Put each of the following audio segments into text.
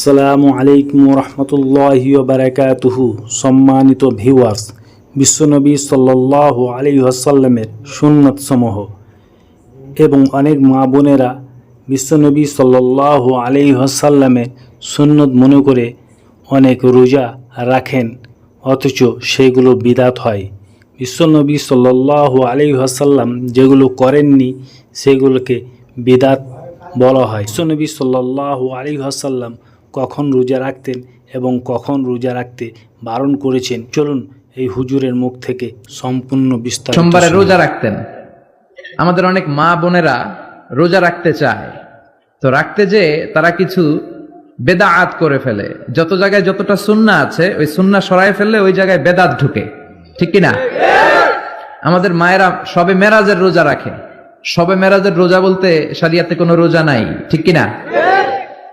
আসসালামু আলাইকুম রহমতুল্লাহি বারাকাতুহু সম্মানিত ভিউয়ার্স, বিশ্বনবী সাল্লাহ আসাল্লামের সুন্নত সমূহ এবং অনেক মা বোনেরা বিশ্বনবী সাল্লাহ আসাল্লামের সুন্নত মনে করে অনেক রোজা রাখেন, অথচ সেগুলো বিদাত হয়। বিশ্বনবী সাল্লাহ আসাল্লাম যেগুলো করেননি, সেগুলোকে বিদাত বলা হয়। বিশ্বনবী সাল্লাহ আলী আসাল্লাম কখন রোজা রাখতেন এবং কখন রোজা রাখতে বারণ করেছেন চলুন এই হুজুরের মুখ থেকে সম্পূর্ণ বিস্তার সোমবারে রোজা রাখতেন। আমাদের অনেক মা বোনেরা রোজা রাখতে চায়। তো রাখতে যে তারা কিছু বেদা বেদাআত করে ফেলে। যত জায়গায় যতটা সুন্না আছে ওই সুন্না সরায় ফেললে ওই জায়গায় বেদাত ঢুকে। ঠিক কিনা? আমাদের মায়েরা সবে মেরাজের রোজা রাখে। সবে মেরাজের রোজা বলতে সারিয়াতে কোনো রোজা নাই। ঠিক কিনা?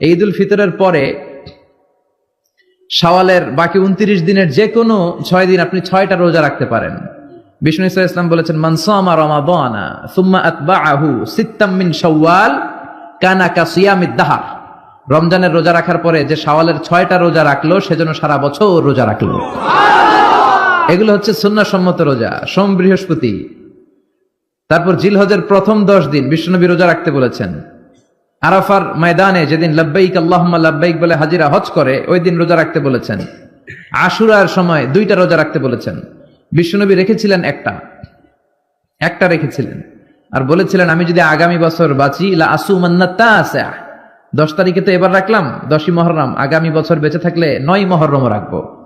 ঈদ উল ফিতরের পরে শাওয়ালের বাকি উনত্রিশ দিনের যে কোনো ছয় দিন আপনি ছয়টা রোজা রাখতে পারেন। বিষ্ণু ইসা ইসলাম বলেছেন মানসামা রমাদানা সুম্মা আতবাআহু সিত্তাম মিন শাওয়াল কানা কাসিয়ামিদ দাহার। রমজানের রোজা রাখার পরে যে শাওয়ালের ছয়টা রোজা রাখল সেজন্য সারা বছর রোজা রাখল। এগুলো হচ্ছে সুন্নাসম্মত রোজা, সোম বৃহস্পতি। তারপর জিলহজের প্রথম দশ দিন বিষ্ণুনবী রোজা রাখতে বলেছেন আরাফার ময়দানে যেদিন লব্বাইক আল্লাহম্মা লব্বাইক বলে হাজিরা হজ করে, ওই দিন রোজা রাখতে বলেছেন। আশুরার সময় দুইটা রোজা রাখতে বলেছেন। বিষ্ণুনবী রেখেছিলেন একটা। একটা রেখেছিলেন। আর বলেছিলেন, আমি যদি আগামী বছর বাঁচি, লা আসু মান্নাত্তা আছে দশ তারিখে তো এবার রাখলাম, দশই মহরম। আগামী বছর বেঁচে থাকলে নয় মহরম রাখব।